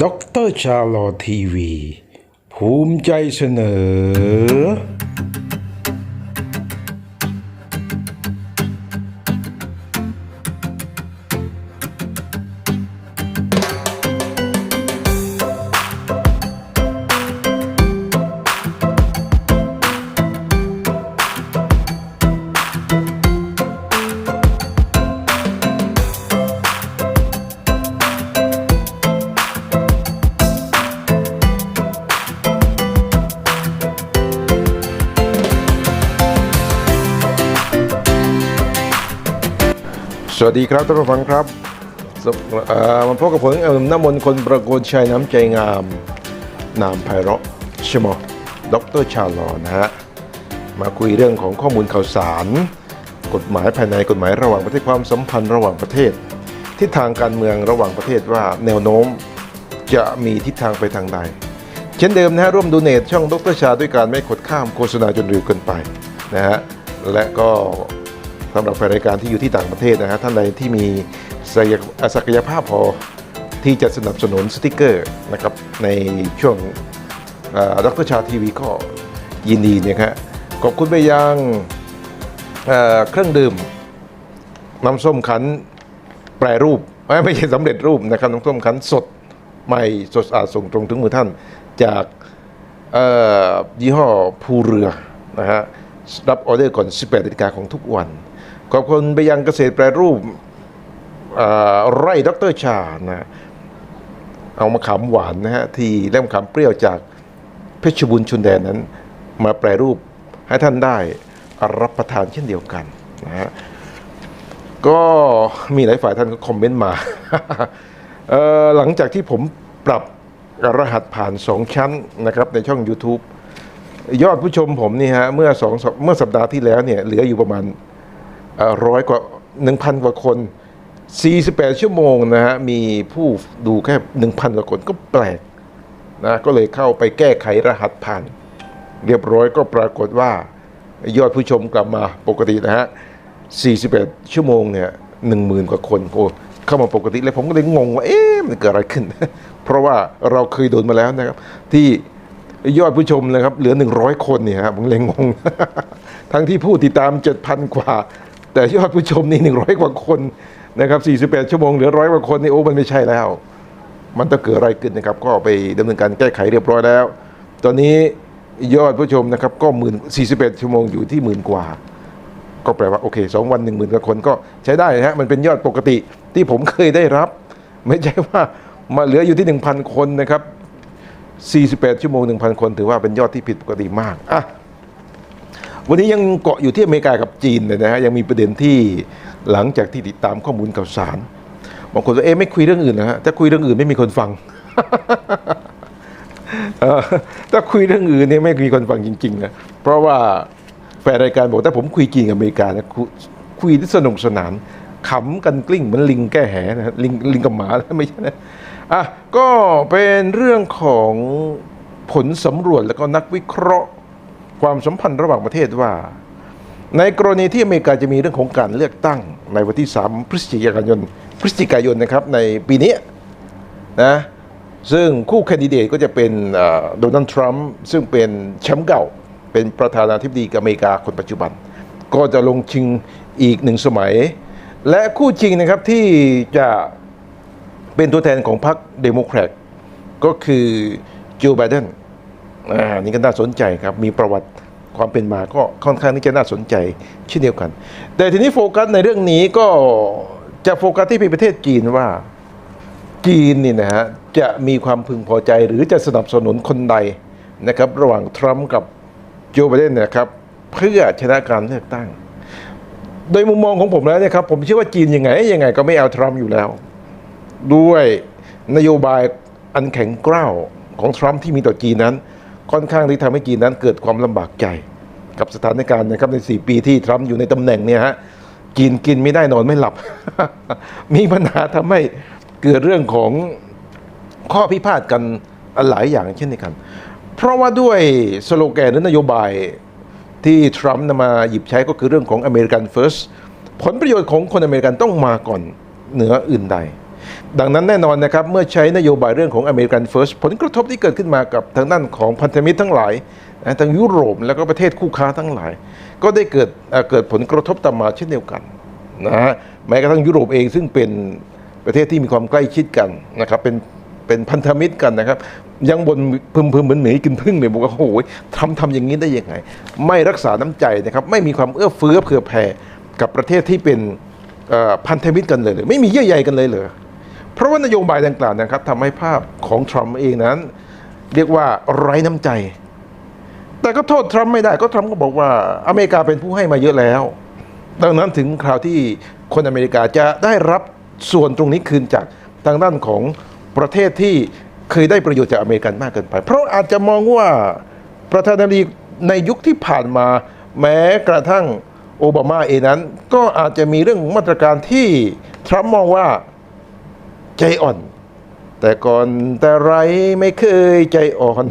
ด็อกเตอร์ชาลอทีวี ภูมิใจเสนอ ครับท่านผู้ฟังครับมาพบกับผมเอ่อน้ำมนต์คนประโกนชัยน้ำใจงาม นามไพเราะใช่ไหมดรชาลอนะฮะ มาคุยเรื่องของข้อมูลข่าวสาร กฎหมายภายในกฎหมายระหว่างประเทศความสัมพันธ์ระหว่างประเทศ ทิศทางการเมืองระหว่างประเทศว่าแนวโน้มจะมีทิศทางไปทางใด เช่นเดิมนะฮะร่วมดูเนตช่องดรชาด้วยการไม่กดข้ามโฆษณาจนเร็วเกินไปนะฮะและก็ สำหรับแฟนรายการที่อยู่ที่ต่างประเทศนะฮะท่านใดที่มีศักยศักยภาพพอที่จะสนับสนุนสติกเกอร์นะครับในช่วงดรชาทีวีก็ยินดีนี่ยครับขอบคุณไปยังเเครื่องดื่มน้ำส้มคั้นแปรรูป ไม่ใช่สำเร็จรูปนะครับน้ำส้มคั้นสดใหม่สดสะอาดส่งตรงถึงมือท่าน จากยี่ห้อภูเรือนะฮะ รับออเดอร์ก่อน 18นาฬิกาของทุกวัน ขอบคุณไปยังเกษตรแปรรูปเอ่อไร่ดรชานะเอามาขามหวานนะฮะที่เล่มขามเปรี้ยวจากเพชรบุญชุนแดนนั้น มาแปรรูปให้ท่านได้รับประทานเช่นเดียวกันนะฮะก็มีหลายฝ่ายท่านก็คอมเมนต์มาหลังจากที่ผมปรับรหัสผ่าน 2 ชั้นนะครับในช่อง YouTube ยอดผู้ชมผมนี่ฮะเมื่อสองเมื่อสัปดาห์ที่แล้วเนี่ยเหลืออยู่ประมาณร้อยกว่า1,000กว่าคน 48 ชั่วโมงนะฮะมีผู้ดูแค่1,000กว่าคนก็แปลกนะก็เลยเข้าไปแก้ไขรหัสผ่าน เรียบร้อยก็ปรากฏว่า ยอดผู้ชมกลับมาปกตินะฮะ 41 ชั่วโมงเนี่ยหนึ่งหมื่นกว่าคนโอ้เข้ามาปกติเลยผมก็เลยงงว่าเอ๊ะมันเกิดอะไรขึ้น เพราะว่าเราเคยโดนมาแล้วนะครับ ที่ ยอดผู้ชมนะครับ เหลือ 100 คนเนี่ยครับผมเลยงง ทั้งที่ผู้ติดตาม 7,000 กว่า แต่ยอดผู้ชมนี่ 100 กว่าคนนะครับ 48 ชั่วโมงเหลือร้อยกว่าคนนี่โอ้มันไม่ใช่แล้ว มันต้องเกิดอะไรขึ้นนะครับ ก็ไปดำเนินการแก้ไขเรียบร้อยแล้ว ตอนนี้ยอดผู้ชมนะครับ ก็หมื่น41ชั่วโมงอยู่ที่หมื่นกว่า ก็แปลว่าโอเคสองวันหนึ่งหมื่นกว่าคนก็ใช้ได้นะฮะมันเป็นยอดปกติที่ผมเคยได้รับ ไม่ใช่ว่ามาเหลืออยู่ที่ 1,000 คนนะครับ 48 ชั่วโมง 1,000 คน ถือว่าเป็นยอดที่ผิดปกติมากอะวันนี้ยังเกาะอยู่ที่อเมริกากับจีนเลยนะฮะยังมีประเด็นที่หลังจากที่ติดตามข้อมูลข่าวสารบางคนว่าเอ๊ะไม่คุยเรื่องอื่นนะฮะถ้าคุยเรื่องอื่นไม่มีคนฟังถ้าคุยเรื่องอื่นเนี่ยไม่มีคนฟังจริงๆนะเพราะว่าแฟนรายการบอกถ้าผมคุยจริงกับอเมริกานะคุยที่สนุกสนานขำกันกลิ้งเหมือนลิงแก้แหนะลิงลิงกับหมาไม่ใช่นะ อะก็เป็นเรื่องของผลสำรวจแล้วก็นักวิเคราะห์ความสัมพันธ์ระหว่างประเทศว่า ในกรณีที่อเมริกาจะมีเรื่องของการเลือกตั้งในวันที่ 3 พฤศจิกายน พฤศจิกายนนะครับในปีนี้นะซึ่งคู่แคนดิเดตก็จะเป็นโดนัลด์ทรัมป์ซึ่งเป็นแชมป์เก่า เป็นประธานาธิบดีอเมริกาคนปัจจุบัน ก็จะลงชิงอีกหนึ่งสมัย และคู่จริงนะครับที่จะ เป็นตัวแทนของพรรคเดโมแครตก็คือโจไบเดนอ่านี่ก็น่าสนใจครับ มีประวัติความเป็นมาก็ค่อนข้างที่จะน่าสนใจเช่นเดียวกัน แต่ทีนี้โฟกัสในเรื่องนี้ก็จะโฟกัสที่ประเทศจีนว่าจีนนี่นะฮะจะมีความพึงพอใจหรือจะสนับสนุนคนใดนะครับ ระหว่างทรัมป์กับโจไบเดนเนะครับ เพื่อชนะการเลือกตั้ง โดยมุมมองของผมแล้วเนี่ยครับ ผมเชื่อว่าจีนยังไงยังไงก็ไม่เอาทรัมป์อยู่แล้ว ด้วยนโยบายอันแข็งกร้าวของทรัมป์ที่มีต่อจีนนั้น ค่อนข้างที่ทำให้จีนนั้นเกิดความลำบากใจ กับสถานการณ์นะครับใน 4 ปีที่ทรัมป์อยู่ในตำแหน่งเนี่ยฮะจีนกินไม่ได้นอนไม่หลับ มีปัญหาทำให้เกิดเรื่องของข้อพิพาทกันหลายอย่างเช่นเดียวกัน เพราะว่าด้วยสโลแกนหรือนโยบายที่ทรัมป์นำมาหยิบใช้ก็คือเรื่องของอเมริกันเฟิร์สผลประโยชน์ของคนอเมริกันต้องมาก่อนเหนืออื่นใด ดังนั้นแน่นอนนะครับเมื่อใช้นโยบายเรื่องของอเมริกันเฟิร์สผลกระทบที่เกิดขึ้นมากับทางด้านของพันธมิตรทั้งหลายทั้งยุโรปแล้วก็ประเทศคู่ค้าทั้งหลาย ก็ได้เกิดเกิดผลกระทบตามมาเช่นเดียวกันนะฮะแม้กระทั่งยุโรปเองซึ่งเป็นประเทศที่มีความใกล้ชิดกันนะครับเป็นเป็นพันธมิตรกันนะครับ ยังบนพึมพึมเหมือนหมีกินพึ่งเลยบอกว่าโอ้โหทำทำอย่างนี้ได้ยังไง ไม่รักษาน้ำใจนะครับไม่มีความเอื้อเฟื้อเผื่อแผ่กับประเทศที่เป็นพันธมิตรกันเลยเลยไม่มีเยื่อใยกันเลยเลย เพราะว่านโยบายดังกล่าวนะครับทำให้ภาพของทรัมป์เองนั้น เรียกว่าไร้น้ำใจ แต่ก็โทษทรัมป์ไม่ได้ก็ทรัมป์ก็บอกว่าอเมริกาเป็นผู้ให้มาเยอะแล้ว ดังนั้นถึงคราวที่คนอเมริกาจะได้รับส่วนตรงนี้คืนจากทางด้านของประเทศที่เคยได้ประโยชน์จากอเมริกันมากเกินไป เพราะอาจจะมองว่าประธานาธิบดีในยุคที่ผ่านมาแม้กระทั่งโอบามาเองนั้น ก็อาจจะมีเรื่องมาตรการที่ทรัมป์มองว่า ใจอ่อน แต่ก่อนแต่ไรไม่เคยใจอ่อน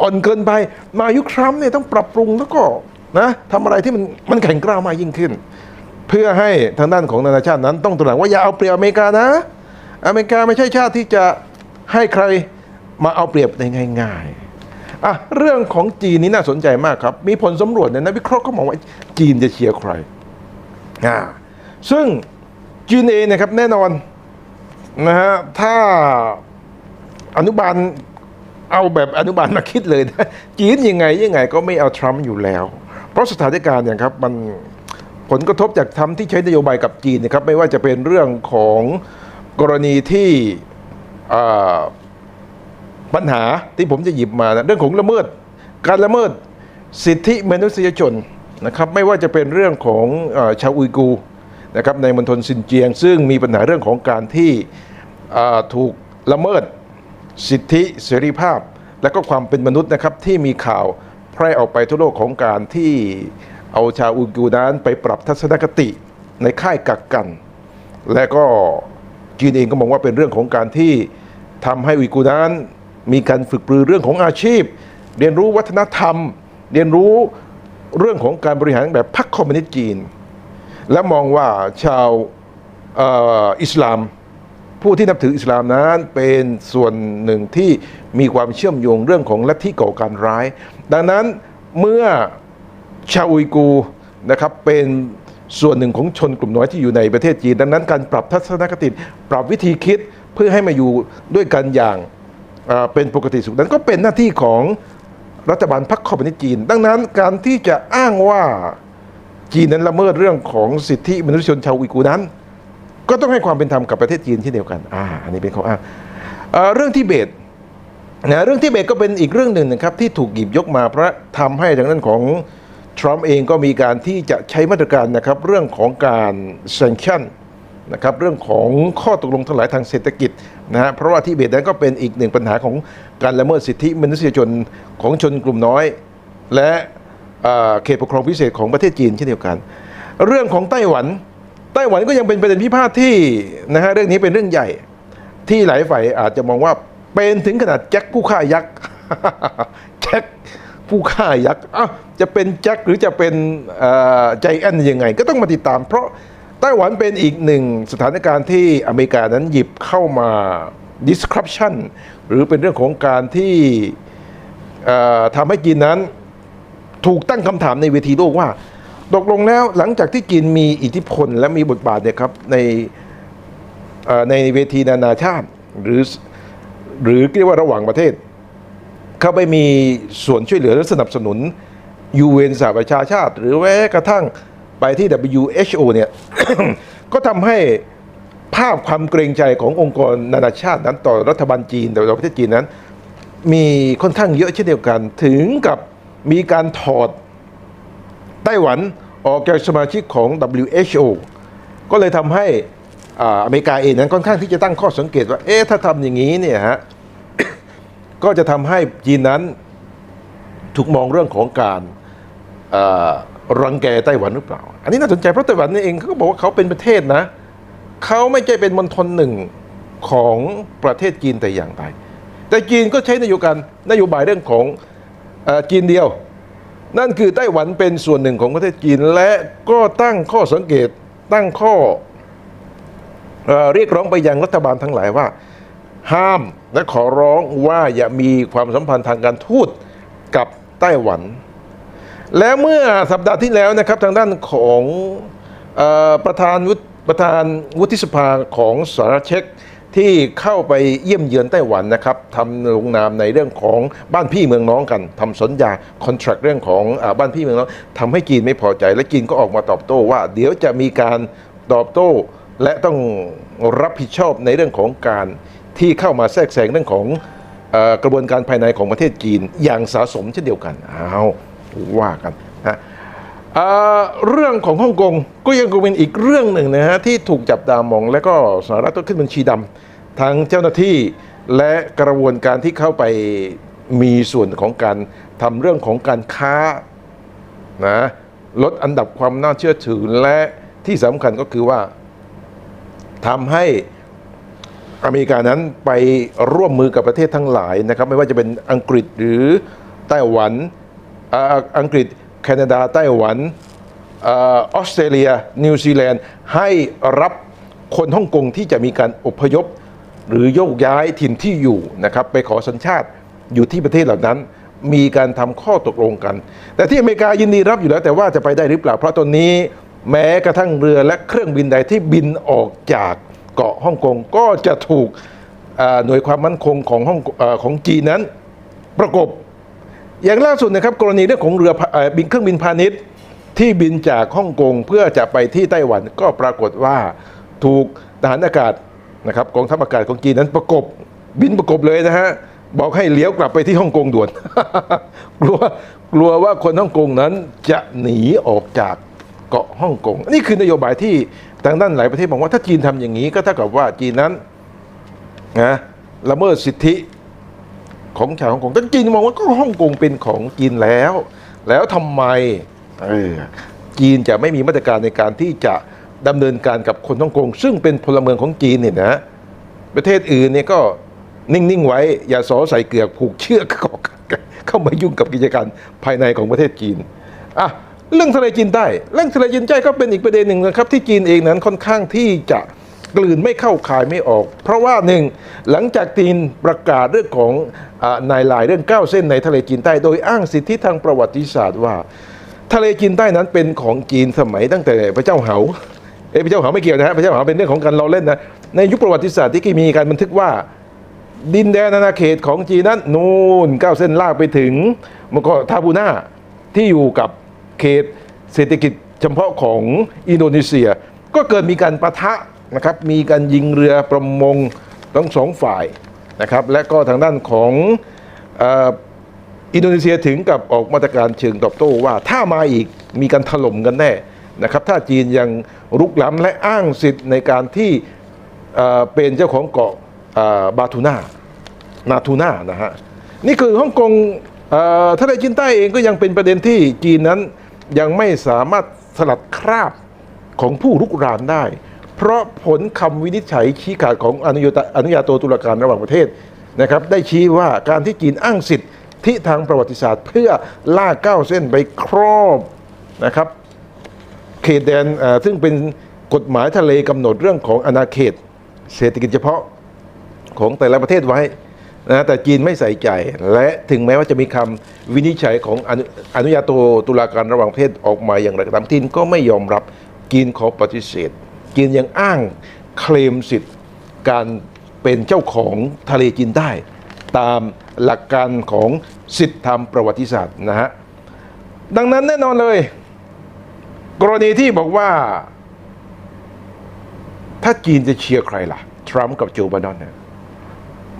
อ่อนเกินไป มายุคทรัมป์เนี่ยต้องปรับปรุงแล้วก็นะทำอะไรที่มันมันแข็งกร้าวมากยิ่งขึ้น เพื่อให้ทางด้านของนานาชาตินั้นต้องตระหนักว่าอย่าเอาเปรียบอเมริกานะ อเมริกาไม่ใช่ชาติที่จะให้ใครมาเอาเปรียบได้ง่ายๆอะเรื่องของจีนนี้น่าสนใจมากครับ มีผลสำรวจเนี่ยนักวิเคราะห์ก็มองว่าจีนจะเชียร์ใครอ่าซึ่ง จีนเองนะครับแน่นอนนะฮะถ้าอนุบาลเอาแบบอนุบาลมาคิดเลยนะจีนยังไงยังไงก็ไม่เอาทรัมป์อยู่แล้ว เพราะสถานการณ์เนี่ยครับมันผลกระทบจากทำที่ใช้นโยบายกับจีนนะครับไม่ว่าจะเป็นเรื่องของกรณีที่ปัญหาที่ผมจะหยิบมานะเรื่องของละเมิด การละเมิดสิทธิมนุษยชนนะครับไม่ว่าจะเป็นเรื่องของอชาวอุยกูร์ นะครับในมณฑลซินเจียง ซึ่งมีปัญหาเรื่องของการที่ถูกละเมิดสิทธิเสรีภาพ และก็ความเป็นมนุษย์นะครับที่มีข่าวแพร่ออกไปทั่วโลกของการที่เอาชาวอุยกูร์นั้นไปปรับทัศนคติในค่ายกักกัน และก็จีนเองก็มองว่าเป็นเรื่องของการที่ทำให้อุยกูร์นั้นมีการฝึกปรือเรื่องของอาชีพ เรียนรู้วัฒนธรรม เรียนรู้เรื่องของการบริหารแบบพรรคคอมมิวนิสต์จีน และมองว่าชาวอิสลาม ผู้ที่นับถืออิสลามนั้นเป็นส่วนหนึ่งที่มีความเชื่อมโยงเรื่องของลัทธิก่อการร้าย ดังนั้นเมื่อชาวอุยกูนะครับเป็นส่วนหนึ่งของชนกลุ่มน้อยที่อยู่ในประเทศจีน ดังนั้นการปรับทัศนคติปรับวิธีคิดเพื่อให้มาอยู่ด้วยกันอย่างเป็นปกติสุขนั้นก็เป็นหน้าที่ของรัฐบาลพรรคคอมมิวนิสต์จีน ดังนั้นการที่จะอ้างว่า จีนนั้นละเมิดเรื่องของสิทธิมนุษยชนชาวอุยกูนั้น ก็ต้องให้ความเป็นธรรมกับประเทศจีนเช่นเดียวกันอ่าอันนี้เป็นข้ออ้างเรื่องทิเบตนะเรื่องทิเบตก็เป็นอีกเรื่องหนึ่งนะครับที่ถูกหยิบยกมาเพราะทำให้ทางด้านของทรัมป์เองก็มีการที่จะใช้มาตรการนะครับเรื่องของการ sanction นะครับเรื่องของข้อตกลงทั้งหลายทางเศรษฐกิจนะฮะเพราะว่าทิเบตนั้นก็เป็นอีกหนึ่งปัญหาของการละเมิดสิทธิมนุษยชนของชนกลุ่มน้อย และ เขตปกครองพิเศษของประเทศจีนเช่นเดียวกัน เรื่องของไต้หวัน ไต้หวันก็ยังเป็นประเด็นพิพาทที่นะฮะเรื่องนี้เป็นเรื่องใหญ่ ที่หลายฝ่ายอาจจะมองว่าเป็นถึงขนาดแจ็คผู้ฆ่ายักษ์แจ็คผู้ฆ่ายักษ์อ้าวจะเป็นแจ็คหรือจะเป็นใจแอนยังไง ก็ต้องมาติดตาม เพราะไต้หวันเป็นอีกหนึ่งสถานการณ์ที่อเมริกานั้นหยิบเข้ามา disruption หรือเป็นเรื่องของการที่ทำให้จีนนั้น ถูกตั้งคำถามในเวทีโลกว่า ตกลงแล้วหลังจากที่จีนมีอิทธิพลและมีบทบาทเนี่ยครับในในเวทีนานาชาติหรือหรือเรียกว่าระหว่างประเทศ เข้าไปมีส่วนช่วยเหลือและสนับสนุน UN สหประชาชาติ หรือแม้กระทั่งไปที่ WHO เนี่ยก็ทำให้ภาพความเกรงใจขององค์กรนานาชาตินั้นต่อรัฐบาลจีนต่อประเทศจีนนั้น มีค่อนข้างเยอะเช่นเดียวกันถึงกับ มีการถอดไต้หวันออกจากสมาชิกของ WHO ก็เลยทำให้อเมริกาเองนั้นค่อนข้างที่จะตั้งข้อสังเกตว่า เอ๊ะถ้าทำอย่างนี้เนี่ยฮะ ก็จะทำให้จีนนั้นถูกมองเรื่องของการรังแกไต้หวันหรือเปล่า อันนี้น่าสนใจเพราะไต้หวันนี่เองเขาก็บอกว่าเขาเป็นประเทศนะ เขาไม่ใช่เป็นมณฑลหนึ่งของประเทศจีนแต่อย่างใดแต่จีนก็ใช้นโยบายนโยบายเรื่องของ จีนเดียว นั่นคือไต้หวันเป็นส่วนหนึ่งของประเทศจีน และก็ตั้งข้อสังเกตตั้งข้อเอเรียกร้องไปยังรัฐบาลทั้งหลายว่า ห้ามและขอร้องว่าอย่ามีความสัมพันธ์ทางการทูตกับไต้หวัน และเมื่อสัปดาห์ที่แล้วนะครับทางด้านของอประธานวุฒิประธานวุฒิสภาของสหรัฐเช็ก ที่เข้าไปเยี่ยมเยือนไต้หวันนะครับทำลงนามในเรื่องของบ้านพี่เมืองน้องกันทำสัญญาคอนแทรคเรื่องของอบ้านพี่เมืองน้องทำให้จีนไม่พอใจ และจีนก็ออกมาตอบโต้ว่า เดี๋ยวจะมีการตอบโต้ และต้องรับผิดชอบในเรื่องของการที่เข้ามาแทรกแซงเรื่องของอกระบวนการภายในของประเทศจีนอย่างสะสมเช่นเดียวกันเอาว่ากันนะเรื่องของฮ่องกงก็ยังคงเป็นอีกเรื่องหนึ่งนะฮะที่ถูกจับตามอง และก็สหรัฐต้องขึ้นบัญชีดำ ทั้งเจ้าหน้าที่และกระบวนการที่เข้าไปมีส่วนของการทำเรื่องของการค้านะลดอันดับความน่าเชื่อถือและที่สำคัญก็คือว่าทำให้อเมริกานั้นไปร่วมมือกับประเทศทั้งหลายนะครับไม่ว่าจะเป็นอังกฤษหรือไต้หวันอ,อังกฤษแคนาดาไต้หวันออสเตรเลีย นิวซีแลนด์ให้รับคนฮ่องกงที่จะมีการอพยพ หรือโยกย้ายถิ่นที่อยู่นะครับไปขอสัญชาติอยู่ที่ประเทศเหล่านั้น มีการทำข้อตกลงกัน แต่ที่อเมริกายินดีรับอยู่แล้วแต่ว่าจะไปได้หรือเปล่า เพราะตอนนี้แม้กระทั่งเรือและเครื่องบินใดที่บินออกจากเกาะฮ่องกงก็จะถูกหน่วยความมั่นคงของฮ่องอของจีนนั้นประกบ อย่างล่าสุดนะครับกรณีเรื่องของเรือพาเอ่อบินเครื่องบินพาณิชย์ที่บินจากฮ่องกงเพื่อจะไปที่ไต้หวันก็ปรากฏว่าถูกทหารอากาศ นะครับกองทัพอากาศของจีนนั้นประกบบินประกบเลยนะฮะบอกให้เลี้ยวกลับไปที่ฮ่องกงด่วน กลัวกลัวว่าคนฮ่องกงนั้นจะหนีออกจากเกาะฮ่องกง นี่คือนโยบายที่ทางด้านหลายประเทศบอกว่าถ้าจีนทำอย่างนี้ก็เท่ากับว่าจีนนั้นนะละเมิดสิทธิของชาวฮ่องกงแต่จีนมองว่าก็ฮ่องกงเป็นของจีนแล้ว แล้วทำไมจีนจะไม่มีมาตรการในการที่จะ ดำเนินการกับคนฮ่องกง ซึ่งเป็นพลเมืองของจีนเนี่ยนะประเทศอื่นเนี่ยก็นิ่ง ๆ ไว้ อย่าสอใส่เกลือกผูกเชือกเข้ามายุ่งกับกิจการภายในของประเทศจีนอะเรื่องทะเลจีนใต้เรื่องทะเลจีนใต้ก็เป็นอีกประเด็นหนึ่งนะครับที่จีนเองนั้นค่อนข้างที่จะกลืนไม่เข้าคายไม่ออก เพราะว่าหนึ่งหลังจากจีนประกาศเรื่องของนายลายเรื่อง9เส้นในทะเลจีนใต้ โดยอ้างสิทธิทางประวัติศาสตร์ว่า ทะเลจีนใต้นั้นเป็นของจีนสมัยตั้งแต่พระเจ้าเหา อ้พระเจ้าเหาไม่เกี่ยวนะฮะพระเจ้าเหาเป็นเรื่องของการเราเล่นนะในยุคประวัติศาสตร์ที่มีการบันทึกว่า ดินแดนอาณาเขตของจีนนั้นนูนเก้าเส้นลากไปถึงมันก็ทาบูน่าที่อยู่กับเขตเศรษฐกิจเฉพาะของอินโดนีเซีย ก็เกิดมีการประทะนะครับมีการยิงเรือประมงทั้งสองฝ่ายนะครับและก็ทางด้านของอ่ออินโดนีเซียถึงกับออกมาตรการเชิงตอบโต้ว่าถ้ามาอีกมีการถล่มกันแน่ นะครับถ้าจีนยังรุกล้ำและอ้างสิทธิ์ในการที่เเป็นเจ้าของเกาะบาทูน่านาทูน่านะฮะนี่คือฮ่องกงเอ่อทะเลจีนใต้เองก็ยังเป็นประเด็นที่จีนนั้นยังไม่สามารถสลัดคราบของผู้รุกรานได้ เพราะผลคำวินิจฉัยชี้ขาดของอนุญาตอนุญาโตตุลาการระหว่างประเทศนะครับได้ชี้ว่าการที่จีนอ้างสิทธิทางประวัติศาสตร์ เพื่อล่าก้าวเส้นไปครอบนะครับ เขตแดนซึ่งเป็นกฎหมายทะเลกำหนดเรื่องของอาณาเขต เศรษฐกิจเฉพาะของแต่ละประเทศไว้นะแต่จีนไม่ใส่ใจ และถึงแม้ว่าจะมีคำวินิจฉัยของอนุอนุญาโตตุลาการระหว่างประเทศออกมาอย่างไรก็ตามจีนก็ไม่ยอมรับจีนขอปฏิเสธจีนยังอ้างเคลมสิทธิ์การเป็นเจ้าของทะเลจีนได้ ตามหลักการของสิทธิธรรมประวัติศาสตร์นะฮะดังนั้นแน่นอนเลย ณีที่บอกว่า ถ้าจีนจะเชียร์ใครล่ะ ทรัมป์กับโจไบเดนเนี่ย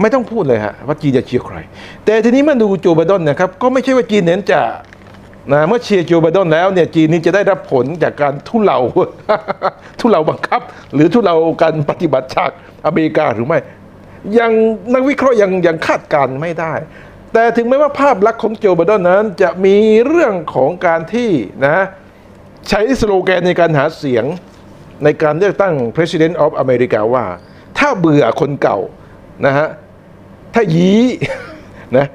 ไม่ต้องพูดเลยฮะว่าจีนจะเชียร์ใคร แต่ทีนี้มาดูโจไบเดนนะครับ ก็ไม่ใช่ว่าจีนเน้นจะนะเมื่อเชียร์โจไบเดนแล้วเนี่ยจีนนี่จะได้รับผลจากการทุเลาทุเลาบังคับ หรือทุเลาการปฏิบัติจากอเมริกาหรือไม่ยังนักวิเคราะห์ยังยังคาดการณ์ไม่ได้ แต่ถึงแม้ว่าภาพลักษณ์ของโจไบเดนนั้น จะมีเรื่องของการที่นะ ใช้สโลแกนในการหาเสียงในการเลือกตั้ง President of America ว่า ถ้าเบื่อคนเก่านะฮะถ้ายีนะ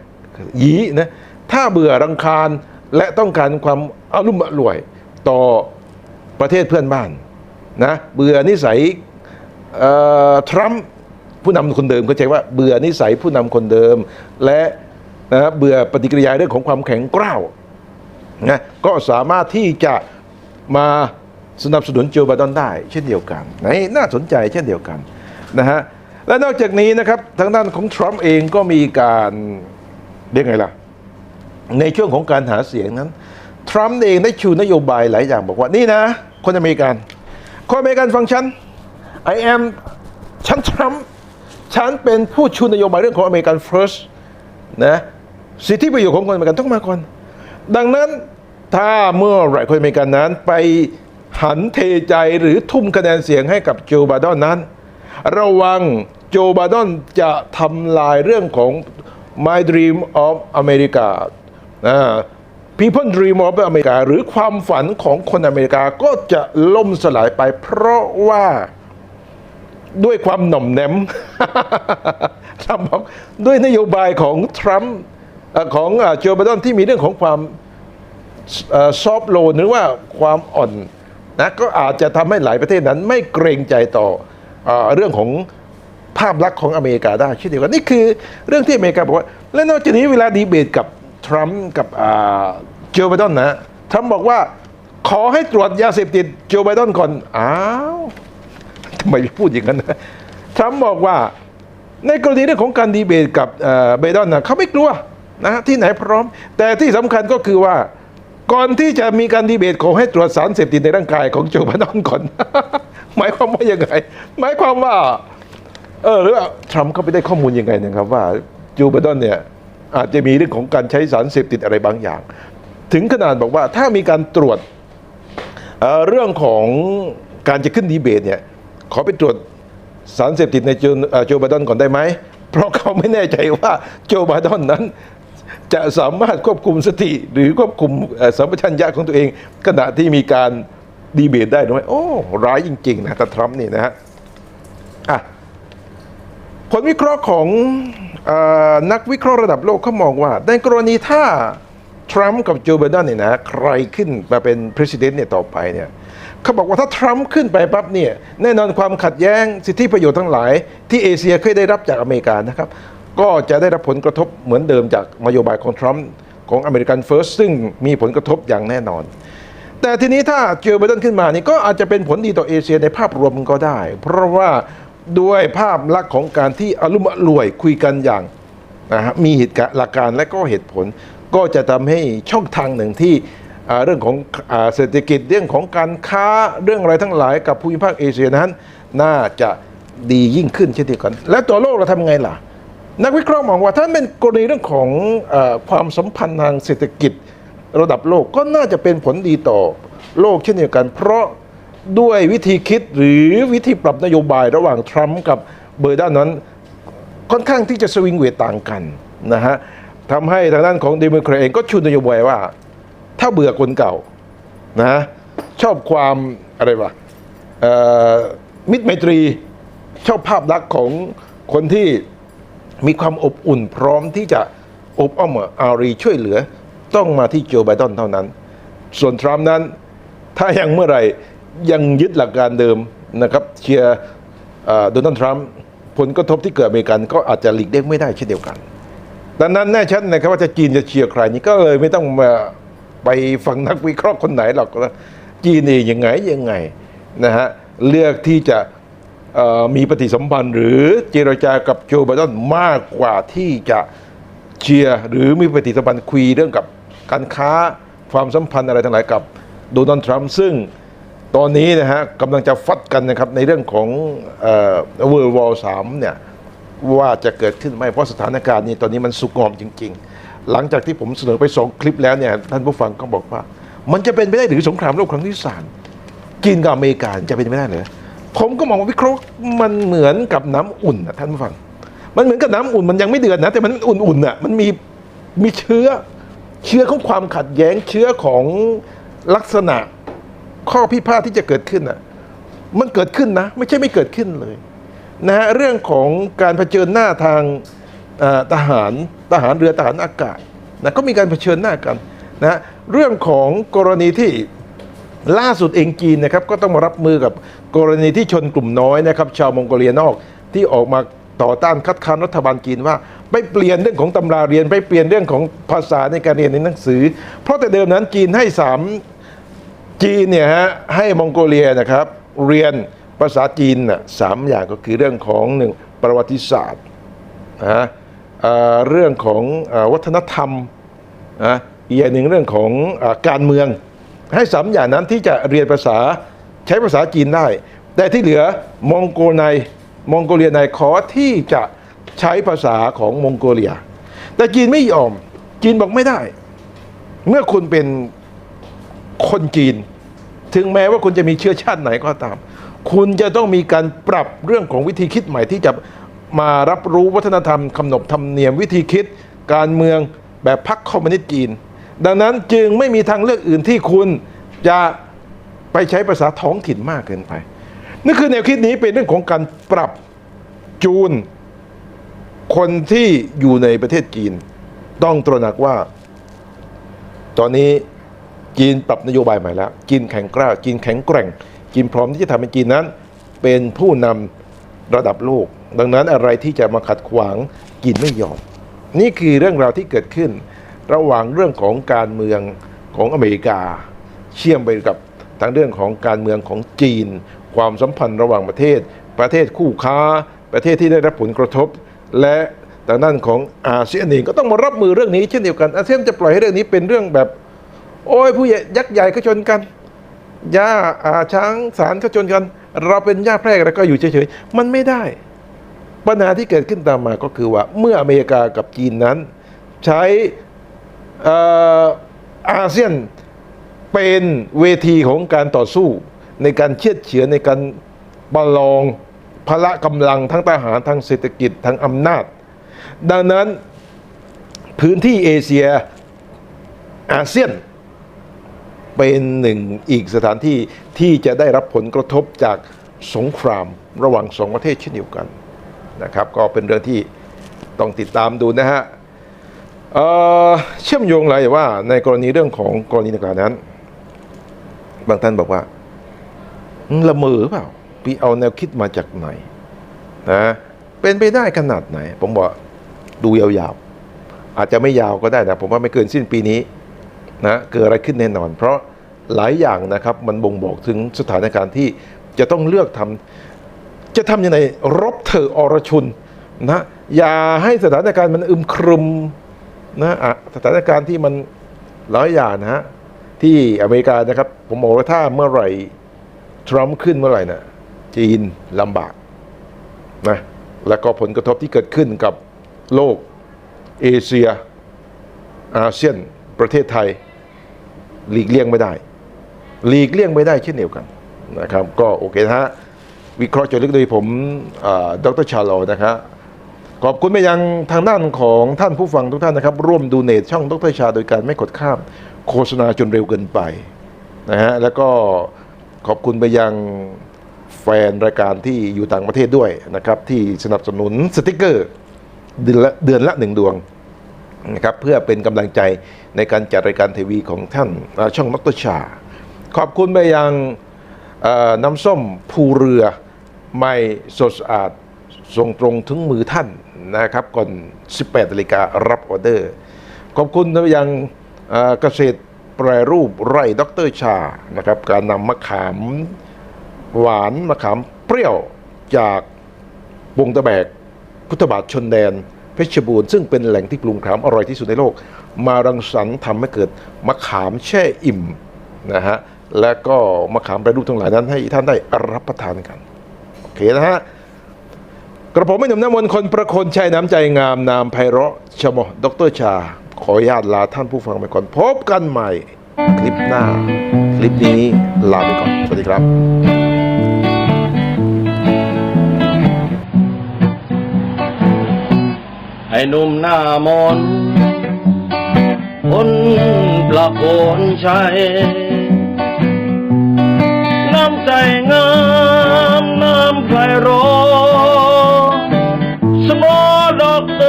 ยีนะถ้าเบื่อรังคาญและต้องการความอารุ่มอร่วยต่อประเทศเพื่อนบ้านนะเบื่อนิสัยทรัมป์ผู้นำคนเดิมเขาใจว่าเบื่อนิสัยผู้นำคนเดิม และนะเบื่อปฏิกิริยาเรื่องของความแข็งกร้าวนะก็สามารถที่จะ มาสนับสนุนโจไบเดนได้ เช่นเดียวกันนี่น่าสนใจเช่นเดียวกันนะฮะและนอกจากนี้นะครับทางด้านของทรัมป์เองก็มีการเรียกไงล่ะ ในช่วงของการหาเสียงนั้นทรัมป์เองได้ชูนโยบายหลายอย่างบอกว่านี่นะ คนอเมริกัน คนอเมริกันฟังฉัน I am ฉันทรัมป์ฉันเป็นผู้ชูนโยบายเรื่องของอเมริกัน first นะสิทธิประโยชน์ของคนอเมริกันต้องมาก่อน ดังนั้น ถ้าเมื่อไหร่คนอเมริกันนั้น ไปหันเทใจหรือทุ่มคะแนนเสียงให้กับโจบเดอนนั้น ระวังโจบเดอนจะทำลายเรื่องของ My Dream of America นะ People Dream of America หรือความฝันของคนอเมริกาก็จะล่มสลายไป เพราะว่าด้วยความหน่อมแนมทรัมป์บอกด้วยนโยบายของทรัมป์ของโจไบเดนที่มีเรื่องของความ ซอฟโลนหรือว่าความอ่อนนะก็อาจจะทำให้หลายประเทศนั้น ไม่เกรงใจต่อเอเรื่องของภาพลักษณ์ของอเมริกาได้เช่นเดียวกันนี่คือเรื่องที่อเมริกาบอกว่า และนอกจากนี้เวลาดีเบตกับทรัมป์กับโจไบเดนนะทรัมป์บอกว่าขอให้ตรวจยาเสพติดโจไบเดนก่อน อ้าวทำไมพูดอย่างนั้นนะทรัมป์บอกว่าในกรณีเรื่องของการดีเบตกับเอ่อไบเดนนะเขาไม่กลัวนะที่ไหนพร้อม แต่ที่สำคัญก็คือว่า ก่อนที่จะมีการดีเบตขอให้ตรวจสารเสพติดในร่างกายของโจไบเดนก่อน หมายความว่ายังไง หมายความว่า เออหรือว่าทรัมป์เขาไปได้ข้อมูลยังไงนะครับว่าโจไบเดนเนี่ยอาจจะมีเรื่องของการใช้สารเสพติดอะไรบางอย่าง ถึงขนาดบอกว่าถ้ามีการตรวจเเรื่องของการจะขึ้นดีเบตเนี่ยขอไปตรวจสารเสพติดในโจเอ่อโจไบเดนก่อนได้ไหม เพราะเขาไม่แน่ใจว่าโจไบเดนนั้น จะสามารถควบคุมสติหรือควบคุมสัมปชัญญะของตัวเอง ขณะที่มีการดีเบตได้หรือไม่โอ้ ร้ายจริง ๆ นะแต่ทรัมป์นี่นะฮะอะผลวิเคราะห์ของออนักวิเคราะห์ระดับโลกเขามองว่า ในกรณีถ้าทรัมป์กับโจไบเดนเนี่ยนะใครขึ้นมาเป็นประธานเนี่ยต่อไปเนี่ยเขาบอกว่าถ้าทรัมป์ขึ้นไปปั๊บเนี่ยแน่นอนความขัดแย้งสิทธิประโยชน์ทั้งหลาย ที่เอเชียเคยได้รับจากอเมริกานะครับ ก็จะได้รับผลกระทบเหมือนเดิมจากนโยบายของทรัมป์ของอเมริกันเฟิร์สซึ่งมีผลกระทบอย่างแน่นอน แต่ทีนี้ถ้าเจอไบเดนขึ้นมานี่ก็อาจจะเป็นผลดีต่อเอเชียในภาพรวมก็ได้ เพราะว่าด้วยภาพลักษณ์ของการที่อารมณ์รวยคุยกันอย่างนะฮะมีเหตุการณ์หลักการและก็เหตุผล ก็จะทำให้ช่องทางหนึ่งที่เรื่องของอเศรษฐกิจเรื่องของการค้าเรื่องอะไรทั้งหลายกับภูมิภาคเอเชียนั้น น่าจะดียิ่งขึ้นเช่นเดียวกัน และตัวโลกเราทำไงล่ะ นักวิเคราะห์มองว่าถ้าเป็นกรณีเรื่องของอความสัมพันธ์ทางเศรษฐกิจระดับโลกก็น่าจะเป็นผลดีต่อโลกเช่นเดียวกัน เพราะด้วยวิธีคิดหรือวิธีปรับนโยบายระหว่างทรัมป์กับเบอร์ด้านนั้น ค่อนข้างที่จะสวิงเวทต่างกันนะฮะทำให้ทางด้านของเดโมแครตเองก็ชูนโยบายว่า ถ้าเบื่อคนเก่านะชอบความอะไรวะมิตรไมตรีชอบภาพลักษณ์ของคนที่ มีความอบอุ่นพร้อมที่จะอบอ้อมอารีช่วยเหลือต้องมาที่โจไบเดนเท่านั้น ส่วนทรัมป์นั้น ถ้ายังเมื่อไหร่ยังยึดหลักการเดิมนะครับเชียร์โดนัลด์ทรัมป์ผลกระทบที่เกิดอเมริกันก็อาจจะหลีกเลี่ยงไม่ได้เช่นเดียวกัน ดังนั้นแน่ชัดนะครับว่าจะจีนจะเชียร์ใครนี่ก็เลยไม่ต้องมาไปฟังนักวิเคราะห์คนไหนหรอกนะจีนเองยังไงยังไงนะฮะเลือกที่จะ มีปฏิสัมพันธ์หรือเจรจากับโจไบเดนมากกว่าที่จะเชียร์หรือมีปฏิสัมพันธ์คุยเรื่องกับการค้าความสัมพันธ์อะไรทั้งหลายกับโดนัลด์ทรัมป์ซึ่งตอนนี้นะฮะกำลังจะฟัดกันนะครับในเรื่องของเอ่อ World War 3เนี่ยว่าจะเกิดขึ้นไหมเพราะสถานการณ์นี้ตอนนี้มันสุกงอมจริง ๆ หลังจากที่ผมเสนอไปสองคลิปแล้วเนี่ยท่านผู้ฟังก็บอกว่า มันจะเป็นไปได้หรือสงครามโลกครั้งที่สามจีนกับอเมริกาจะเป็นไปได้เหรอ ผมก็มองว่าวิเคราะห์มันเหมือนกับน้ำอุ่นนะท่านผู้ฟัง มันเหมือนกับน้ำอุ่นมันยังไม่เดือดนะ แต่มันอุ่นๆน่ะมันมีมีเชื้อเชื้อของความขัดแย้งเชื้อของลักษณะข้อพิพาทที่จะเกิดขึ้นน่ะมันเกิดขึ้นนะ ไม่ใช่ไม่เกิดขึ้นเลยนะฮะเรื่องของการเผชิญหน้าทางทหารทหารเรือทหารอากาศนะก็มีการเผชิญหน้ากันนะเรื่องของกรณีที่ ล่าสุดเองจีนนะครับก็ต้องมารับมือกับกรณีที่ชนกลุ่มน้อยนะครับชาวมองโกเลียนอกที่ออกมาต่อต้านคัดค้านรัฐบาลจีนว่า ไปเปลี่ยนเรื่องของตำราเรียน ไปเปลี่ยนเรื่องของภาษาในการเรียนในหนังสือ เพราะแต่เดิมนั้นจีนให้สามจีนเนี่ยฮะให้มองโกเลียนะครับเรียนภาษาจีนน่ะสามอย่างก็คือเรื่องของหนึ่งประวัติศาสตร์นะเรื่องของวัฒนธรรมนะอีกอย่างหนึ่งเรื่องของการเมือง ให้สามอย่างนั้นที่จะเรียนภาษาใช้ภาษาจีนได้ แต่ที่เหลือมองโกในมองโกเลียในขอที่จะใช้ภาษาของมองโกเลีย แต่จีนไม่ยอม จีนบอกไม่ได้ เมื่อคุณเป็นคนจีน ถึงแม้ว่าคุณจะมีเชื้อชาติไหนก็ตาม คุณจะต้องมีการปรับเรื่องของวิธีคิดใหม่ที่จะมารับรู้วัฒนธรรมคำนบธรรมเนียมวิธีคิด การเมืองแบบพรรคคอมมิวนิสต์จีน ดังนั้นจึงไม่มีทางเลือกอื่นที่คุณจะไปใช้ภาษาท้องถิ่นมากเกินไปนั่นคือแนวคิดนี้เป็นเรื่องของการปรับจูน คนที่อยู่ในประเทศจีน ต้องตระหนักว่า ตอนนี้จีนปรับนโยบายใหม่แล้ว จีนแข็งกล้า จีนแข็งแกร่ง จีนพร้อมที่จะทำให้จีนนั้น เป็นผู้นำระดับโลก ดังนั้นอะไรที่จะมาขัดขวางจีนไม่ยอม นี่คือเรื่องราวที่เกิดขึ้น ระหว่างเรื่องของการเมืองของอเมริกา เชื่อมไปกับทางเรื่องของการเมืองของจีน ความสัมพันธ์ระหว่างประเทศ ประเทศคู่ค้า ประเทศที่ได้รับผลกระทบ และทางด้านของอาเซียนเองก็ต้องมารับมือเรื่องนี้เช่นเดียวกันอาเซียนจะปล่อยให้เรื่องนี้เป็นเรื่องแบบ โอ้ยผู้ใหญ่ยักษ์ใหญ่ก็ชนกันย่าอาช้างสารก็ชนกัน เราเป็นย่าแพรกแล้วก็อยู่เฉยๆมันไม่ได้ปัญหาที่เกิดขึ้นตามมาก็คือว่าเมื่ออเมริกากับจีนนั้น ใช้ อาเซียนเป็นเวทีของการต่อสู้ในการเชียดเฉือนในการประลองพละกำลังทั้งทหารทั้งเศรษฐกิจทั้งอำนาจ ดังนั้นพื้นที่เอเชียอาเซียน เป็นหนึ่งอีกสถานที่ที่จะได้รับผลกระทบจากสงครามระหว่างสองประเทศเช่นเดียวกันนะครับ ก็เป็นเรื่องที่ต้องติดตามดูนะฮะ เชื่อมโยงเลยว่าในกรณีเรื่องของกรณีดังกล่าวนั้น บางท่านบอกว่าละเมอหรือเปล่าไปเอาแนวคิดมาจากไหนนะเป็นไปได้ขนาดไหน ผมบอกดูยาวๆ อาจจะไม่ยาวก็ได้นะผมว่าไม่เกินสิ้นปีนี้นะเกิดอะไรขึ้นแน่นอน เพราะหลายอย่างนะครับมันบ่งบอกถึงสถานการณ์ที่จะต้องเลือกทำจะทำยังไงรบเถออรชุนนะอย่าให้สถานการณ์มันอึมครึม นะอะสถานการณ์ที่มันหลายอย่างนะฮะที่อเมริกานะครับ ผมบอกว่าถ้าเมื่อไหร่ทรัมป์ขึ้นเมื่อไหร่นะจีนลำบากนะแล้วก็ผลกระทบที่เกิดขึ้นกับโลกเอเชียอาเซียนประเทศไทย หลีกเลี่ยงไม่ได้ หลีกเลี่ยงไม่ได้เช่นเดียวกันนะครับ ก็โอเคนะฮะวิเคราะห์จาะลึกโดยผมอ่าดรชาโลนะครับ ขอบคุณไปยังทางด้านของท่านผู้ฟังทุกท่านนะครับ ร่วมดูเนตช่องดรชา โดยการไม่กดข้ามโฆษณาจนเร็วเกินไปนะฮะแล้วก็ขอบคุณไปยังแฟนรายการที่อยู่ต่างประเทศด้วยนะครับ ที่สนับสนุนสติกเกอร์เดือนละเดือนละหนึ่งดวงนะครับเพื่อเป็นกำลังใจในการจัดรายการทีวีของท่านช่องนกตชา ขอบคุณไปยังน้ำส้มภูเรือ ไม่สดสะอาดส่งตรงถึงมือท่าน นะครับก่อน 18นาฬิการับออเดอร์ ขอบคุณยังเอ่อเกษตรแปรรูปไร่ดรชานะครับการนำมะขามหวานมะขามเปรี้ยวจากวงตะแบกพุทธบาทชนแดนเพชรบูรณ์ซึ่งเป็นแหล่งที่ปรุงขามอร่อยที่สุดในโลก มารังสรรค์ทำให้เกิดมะขามแช่อิ่มนะฮะและก็มะขามแปรรูปทั้งหลายนั้นให้ท่านได้รับประทานกัน โอเคนะฮะ กระผมไม่หนุ่มน้ำมนคนประคนชัยน้ำใจงามนามไพเราะชมดรชา ขออนุญาตลาท่านผู้ฟังไปก่อน พบกันใหม่ คลิปหน้า คลิปนี้ลาไปก่อน สวัสดีครับไอ้หนุ่มหน้ามนคนประโคนชัย น้ำใจงาม น้ำไพเร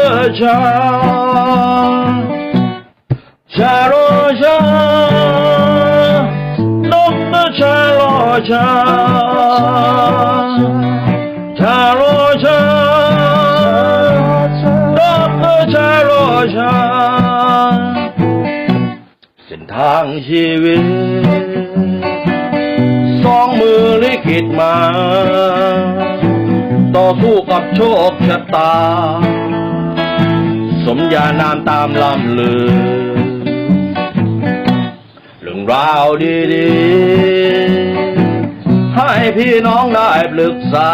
ดอกเตอร์ชาชาโรชาดอกเตอร์ชาชาโลชาดอกเตอร์ชาโลชาเส้นทางชีวิตสองมือลิขิตมาต่อสู้กับโชคชะตา สมญานามตามลำลือ เรื่องราวดีๆ ให้พี่น้องได้ปรึกษา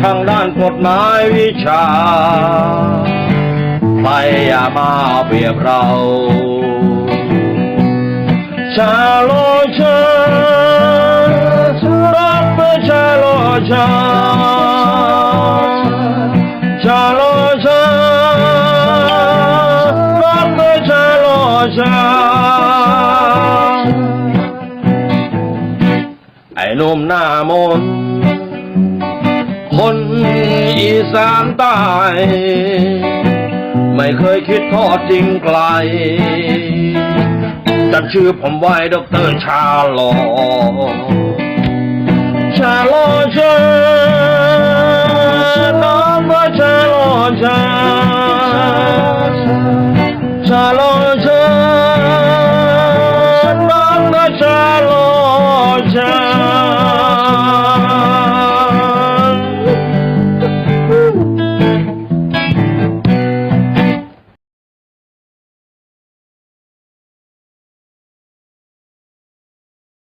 ทางด้านกฎหมายวิชาใครอย่ามาเปรียบเรา ชาโลชารักเพื่อชาโลชาชาโล ชาไอ้นุ่มหน้ามนคนอีสานใต้ไม่เคยคิดทอดจริงไกลจำชื่อผมไว้ดอกเตอรชาลอ ชาลอชาน้องว่าชาลอชา